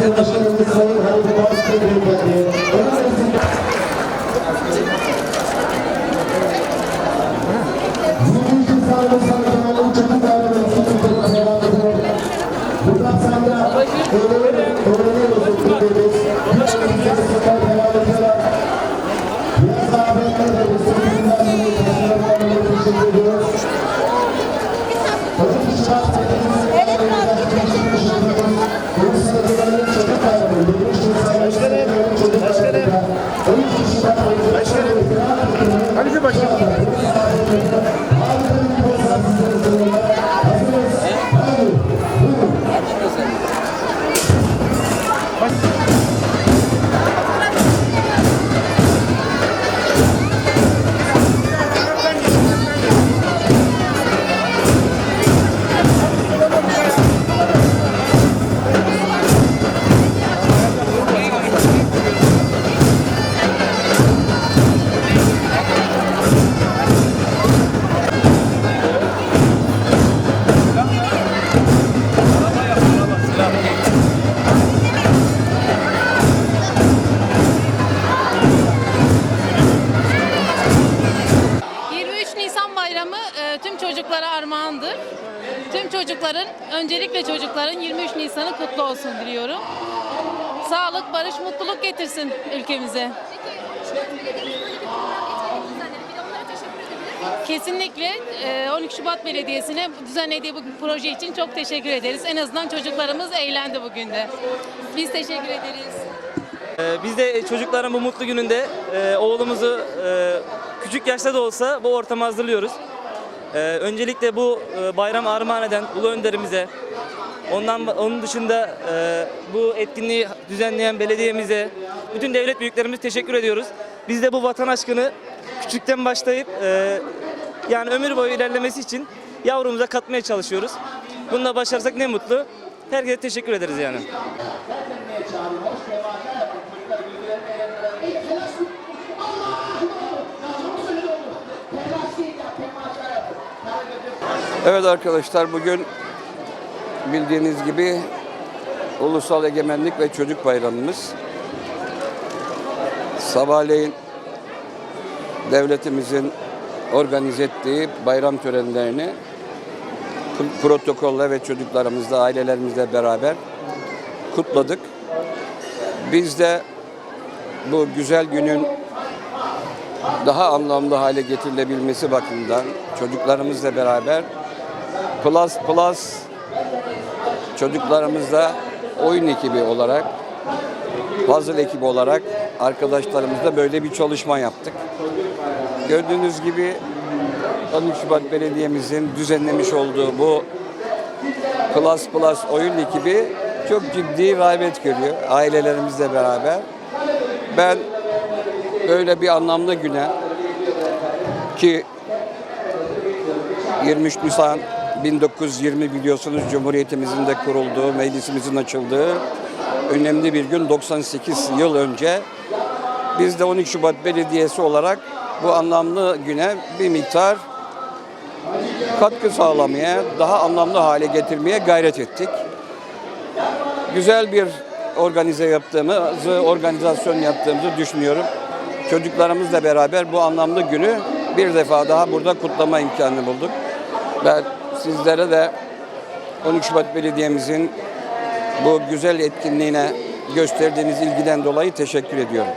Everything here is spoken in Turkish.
Şubat Belediye'mize, 12 Şubat Belediye'mize çocuklara armağandır. Tüm çocukların, öncelikle çocukların 23 Nisan'ı kutlu olsun diliyorum. Sağlık, barış, mutluluk getirsin ülkemize. Kesinlikle e, 12 Şubat Belediyesi'ne düzenlediği bu proje için çok teşekkür ederiz. En azından çocuklarımız eğlendi bugün de. Biz teşekkür ederiz. Ee, Biz de çocukların bu mutlu gününde e, oğlumuzu e, küçük yaşta da olsa bu ortama hazırlıyoruz. Ee, Öncelikle bu e, bayram armağan eden Ulu Önderimize, ondan onun dışında e, bu etkinliği düzenleyen belediyemize, bütün devlet büyüklerimize teşekkür ediyoruz. Biz de bu vatan aşkını küçükten başlayıp e, yani ömür boyu ilerlemesi için yavrumuza katmaya çalışıyoruz. Bunu da başarsak ne mutlu. Herkese teşekkür ederiz yani. Evet arkadaşlar bugün bildiğiniz gibi Ulusal Egemenlik ve Çocuk Bayramımız. Sabahleyin devletimizin organize ettiği bayram törenlerini protokolle ve çocuklarımızla, ailelerimizle beraber kutladık. Biz de bu güzel günün daha anlamlı hale getirilebilmesi bakımından çocuklarımızla beraber Plus Plus çocuklarımızla oyun ekibi olarak puzzle ekibi olarak arkadaşlarımızla böyle bir çalışma yaptık. Gördüğünüz gibi 13 Şubat Belediye'mizin düzenlemiş olduğu bu Plus Plus oyun ekibi çok ciddi rağbet görüyor ailelerimizle beraber. Ben böyle bir anlamlı güne ki 23 Nisan 1920 biliyorsunuz Cumhuriyetimizin de kurulduğu, meclisimizin açıldığı önemli bir gün 98 yıl önce biz de 12 Şubat Belediyesi olarak bu anlamlı güne bir miktar katkı sağlamaya, daha anlamlı hale getirmeye gayret ettik. Güzel bir organize yaptığımızı, organizasyon yaptığımızı düşünüyorum. Çocuklarımızla beraber bu anlamlı günü bir defa daha burada kutlama imkanı bulduk. Ben sizlere de 13 Şubat Belediye'mizin bu güzel etkinliğine gösterdiğiniz ilgiden dolayı teşekkür ediyorum.